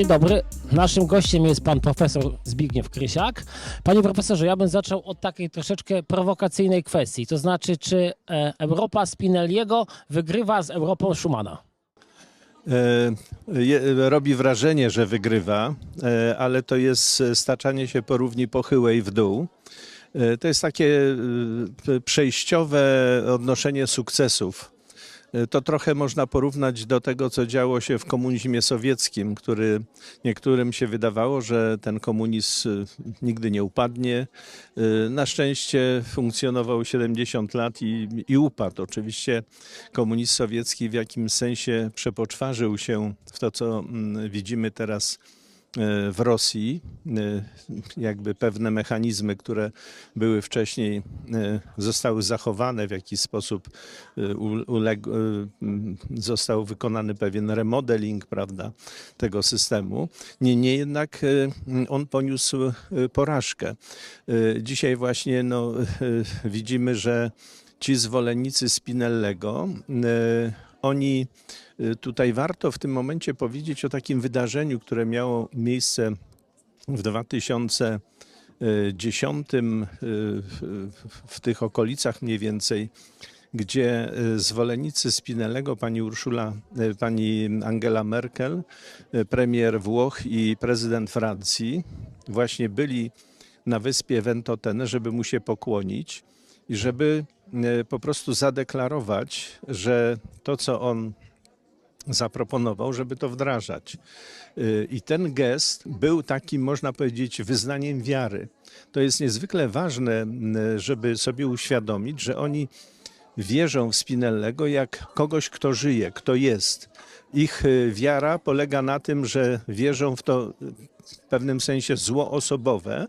Dzień dobry. Naszym gościem jest pan profesor Zbigniew Krysiak. Panie profesorze, ja bym zaczął od takiej troszeczkę prowokacyjnej kwestii. To znaczy, czy e, Europa Spinelliego wygrywa z Europą Schumana? E, Robi wrażenie, że wygrywa, e, ale to jest staczanie się po równi pochyłej w dół. To jest takie przejściowe odnoszenie sukcesów. E, To trochę można porównać do tego, co działo się w komunizmie sowieckim, który niektórym się wydawało, że ten komunizm e, nigdy nie upadnie. E, Na szczęście funkcjonował 70 lat i, i upadł. Oczywiście komunizm sowiecki w jakimś sensie przepoczwarzył się w to, co mm, widzimy teraz w Rosji. E, Jakby pewne mechanizmy, które były wcześniej, e, zostały zachowane w jakiś sposób, e, e, został wykonany pewien remodeling prawda, tego systemu. Niemniej jednak e, on poniósł e, porażkę. E, Dzisiaj właśnie no, e, widzimy, że ci zwolennicy Spinellego, e, oni e, tutaj warto w tym momencie powiedzieć o takim wydarzeniu, które miało miejsce w 2010 e, w- tych okolicach mniej więcej, gdzie e, zwolennicy Spinellego, pani Urszula, pani Angela Merkel, premier Włoch i prezydent Francji właśnie byli na wyspie Ventotene, żeby mu się pokłonić i żeby e, po prostu zadeklarować, że to, co on zaproponował, żeby to wdrażać. Y, I ten gest był takim, można powiedzieć, wyznaniem wiary. To jest niezwykle ważne, żeby sobie uświadomić, że oni wierzą w Spinellego jak kogoś, kto żyje, kto jest. Ich y, wiara polega na tym, że wierzą w to w pewnym sensie zło osobowe,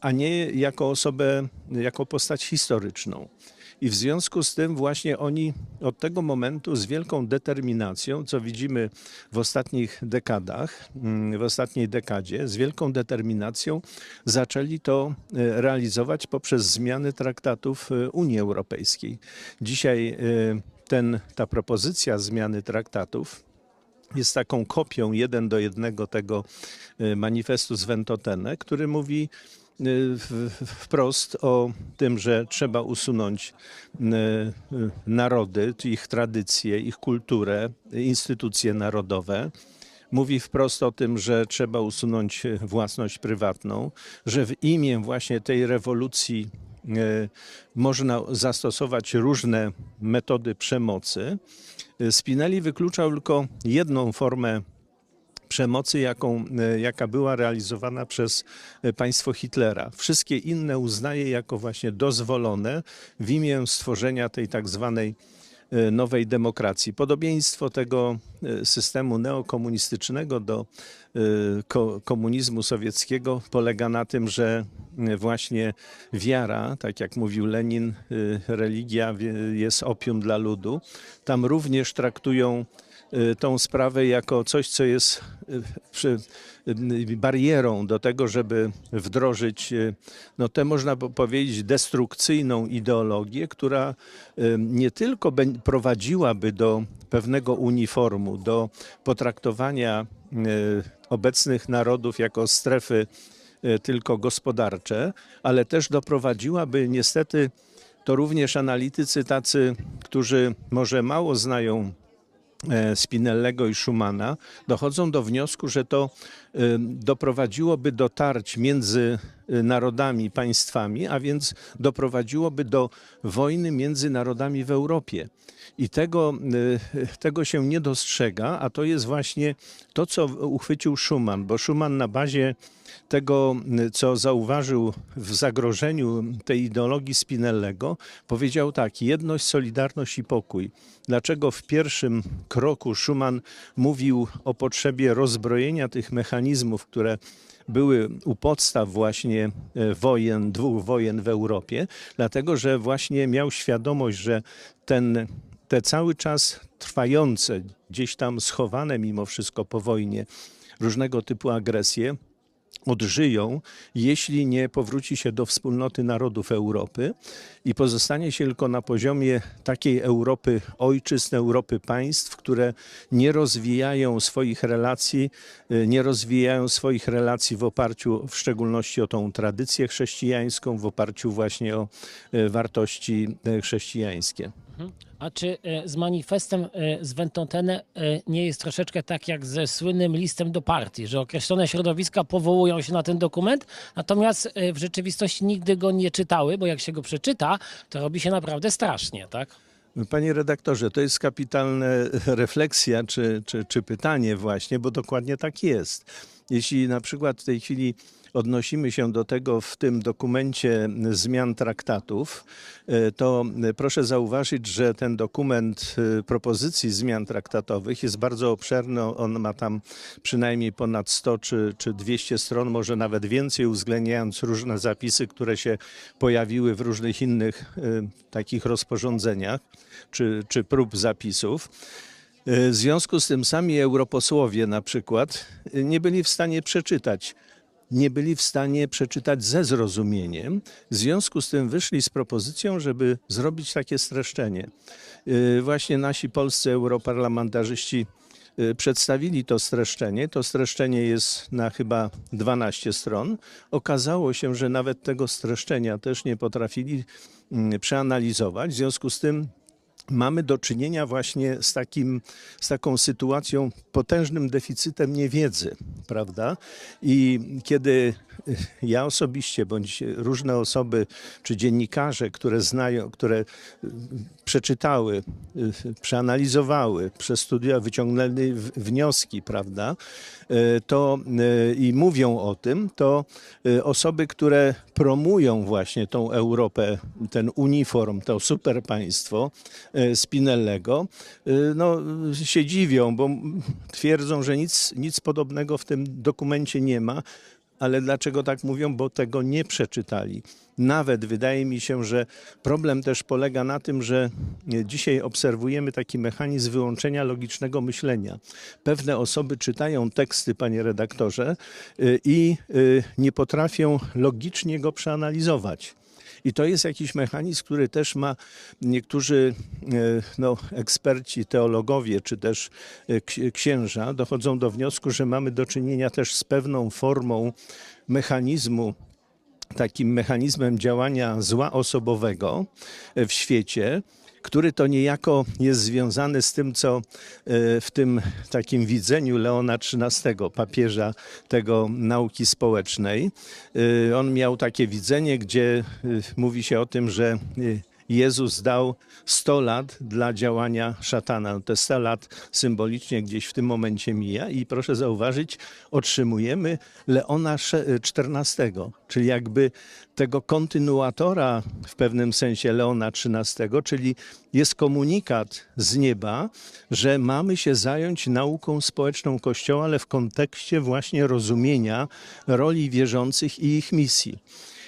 a nie jako osobę, jako postać historyczną. I w związku z tym właśnie oni od tego momentu z wielką determinacją, co widzimy w ostatnich dekadach, mm, w ostatniej dekadzie, z wielką determinacją zaczęli to e, realizować poprzez zmiany traktatów e, Unii Europejskiej. Dzisiaj e, ten, ta propozycja zmiany traktatów jest taką kopią jeden do jednego tego e, manifestu z Ventotene, który mówi w- wprost o tym, że trzeba usunąć e, narody, ich tradycje, ich kulturę, instytucje narodowe. Mówi wprost o tym, że trzeba usunąć własność prywatną, że w imię właśnie tej rewolucji można zastosować różne metody przemocy. E, Spinelli wykluczał tylko jedną formę przemocy, jaką, e, jaka była realizowana przez e, państwo Hitlera. Wszystkie inne uznaje jako właśnie dozwolone w imię stworzenia tej tak zwanej e, nowej demokracji. Podobieństwo tego e, systemu neokomunistycznego do ko- komunizmu sowieckiego polega na tym, że właśnie wiara, tak jak mówił Lenin, religia jest opium dla ludu. Tam również traktują y, tą sprawę jako coś, co jest y, przy, y, barierą do tego, żeby wdrożyć, y, no tę można po- powiedzieć, destrukcyjną ideologię, która y, nie tylko prowadziłaby do pewnego uniformu, do potraktowania y, obecnych narodów jako strefy y, tylko gospodarcze, ale też doprowadziłaby niestety to również analitycy tacy, którzy może mało znają Spinellego i Schumana, dochodzą do wniosku, że to e, doprowadziłoby do tarć między e, narodami, państwami, a więc doprowadziłoby do wojny między narodami w Europie. I tego, e, tego się nie dostrzega, a to jest właśnie to, co uchwycił Schuman, bo Schuman na bazie tego, co zauważył w zagrożeniu tej ideologii Spinellego, powiedział tak: jedność, solidarność i pokój. Dlaczego w pierwszym kroku Schuman mówił o potrzebie rozbrojenia tych mechanizmów, które były u podstaw właśnie e, wojen, dwóch wojen w Europie, dlatego że właśnie miał świadomość, że ten, te cały czas trwające, gdzieś tam schowane mimo wszystko po wojnie różnego typu agresje, odżyją, jeśli nie powróci się do wspólnoty narodów Europy i pozostanie się tylko na poziomie takiej Europy ojczyzn, Europy państw, które nie rozwijają swoich relacji, y, nie rozwijają swoich relacji w oparciu w szczególności o tą tradycję chrześcijańską, w oparciu właśnie o y, wartości y, chrześcijańskie. A czy e, z manifestem e, z Ventotene e, nie jest troszeczkę tak jak ze słynnym listem do partii, że określone środowiska powołują się na ten dokument, natomiast w rzeczywistości nigdy go nie czytały, bo jak się go przeczyta, to robi się naprawdę strasznie, tak? Panie redaktorze, to jest kapitalna refleksja czy, czy, czy pytanie właśnie, bo dokładnie tak jest. Jeśli na przykład w tej chwili odnosimy się do tego w tym dokumencie zmian traktatów, e, to proszę zauważyć, że ten dokument e, propozycji zmian traktatowych jest bardzo obszerny. On ma tam przynajmniej ponad 100 czy, czy 200 stron, może nawet więcej, uwzględniając różne zapisy, które się pojawiły w różnych innych e, takich rozporządzeniach czy, czy prób zapisów. W związku z tym sami europosłowie na przykład nie byli w stanie przeczytać. Nie byli w stanie przeczytać ze zrozumieniem. W związku z tym wyszli z propozycją, żeby zrobić takie streszczenie. E, Właśnie nasi polscy europarlamentarzyści e, przedstawili to streszczenie. To streszczenie jest na chyba 12 stron. Okazało się, że nawet tego streszczenia też nie potrafili mm, przeanalizować. W związku z tym mamy do czynienia właśnie z, takim, z taką sytuacją potężnym deficytem niewiedzy, prawda? I kiedy y, ja osobiście, bądź różne osoby, czy dziennikarze, które znają, które y, przeczytały, y, przeanalizowały, przestudiowały, wyciągnęli wnioski, prawda? To i mówią o tym, to osoby, które promują właśnie tą Europę, ten uniform, to super państwo y, Spinellego, y, no, się dziwią, bo twierdzą, że nic, nic podobnego w tym dokumencie nie ma. Ale dlaczego tak mówią? Bo tego nie przeczytali. Nawet wydaje mi się, że problem też polega na tym, że e, dzisiaj obserwujemy taki mechanizm wyłączenia logicznego myślenia. Pewne osoby czytają teksty, panie redaktorze, i nie potrafią logicznie go przeanalizować. I to jest jakiś mechanizm, który też ma niektórzy e, no, eksperci, teologowie czy też e, ksi- księża dochodzą do wniosku, że mamy do czynienia też z pewną formą mechanizmu takim mechanizmem działania zła osobowego e, w świecie, który to niejako jest związany z tym, co e, w tym takim widzeniu Leona XIII, papieża tego nauki społecznej, e, on miał takie widzenie, gdzie e, mówi się o tym, że Jezus dał 100 lat dla działania szatana. No Te 100 lat symbolicznie gdzieś w tym momencie mija i proszę zauważyć, otrzymujemy Leona XIV, czyli jakby tego kontynuatora w pewnym sensie Leona XIII, czyli jest komunikat z nieba, że mamy się zająć nauką społeczną Kościoła, ale w kontekście właśnie rozumienia roli wierzących i ich misji.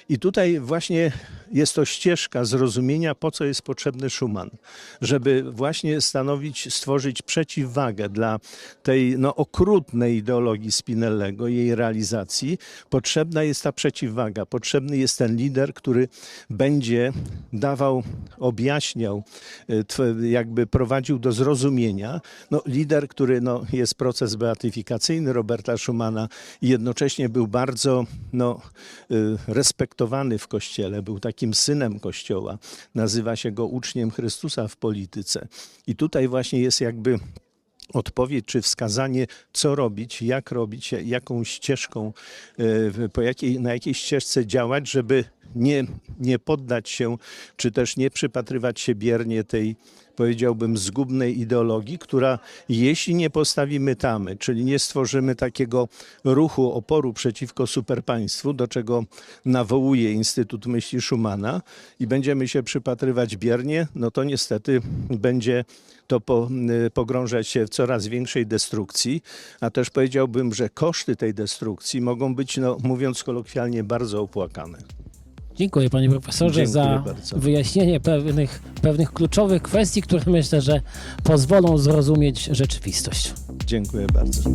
I tutaj właśnie jest to ścieżka zrozumienia, po co jest potrzebny Schumann, żeby właśnie stanowić, stworzyć przeciwwagę dla tej no, okrutnej ideologii Spinellego, jej realizacji. Potrzebna jest ta przeciwwaga, potrzebny jest ten lider, który będzie dawał, objaśniał, tw- jakby prowadził do zrozumienia. No, lider, który no, jest proces beatyfikacyjny Roberta Schumana i jednocześnie był bardzo no, y, respektowany w Kościele, był takim synem Kościoła, nazywa się go uczniem Chrystusa w polityce. I tutaj właśnie jest jakby odpowiedź czy wskazanie, co robić, jak robić, jaką ścieżką, e, po jakiej, na jakiej ścieżce działać, żeby nie, nie poddać się, czy też nie przypatrywać się biernie tej, powiedziałbym, zgubnej ideologii, która jeśli nie postawimy tamy, czyli nie stworzymy takiego ruchu oporu przeciwko superpaństwu, do czego nawołuje Instytut Myśli Schumana i będziemy się przypatrywać biernie, no to niestety będzie to po, y, pogrążać się w coraz większej destrukcji, a też powiedziałbym, że koszty tej destrukcji mogą być, no, mówiąc kolokwialnie, bardzo opłakane. Dziękuję panie profesorze Dziękuję za bardzo. wyjaśnienie pewnych, pewnych kluczowych kwestii, które myślę, że pozwolą zrozumieć rzeczywistość. Dziękuję bardzo.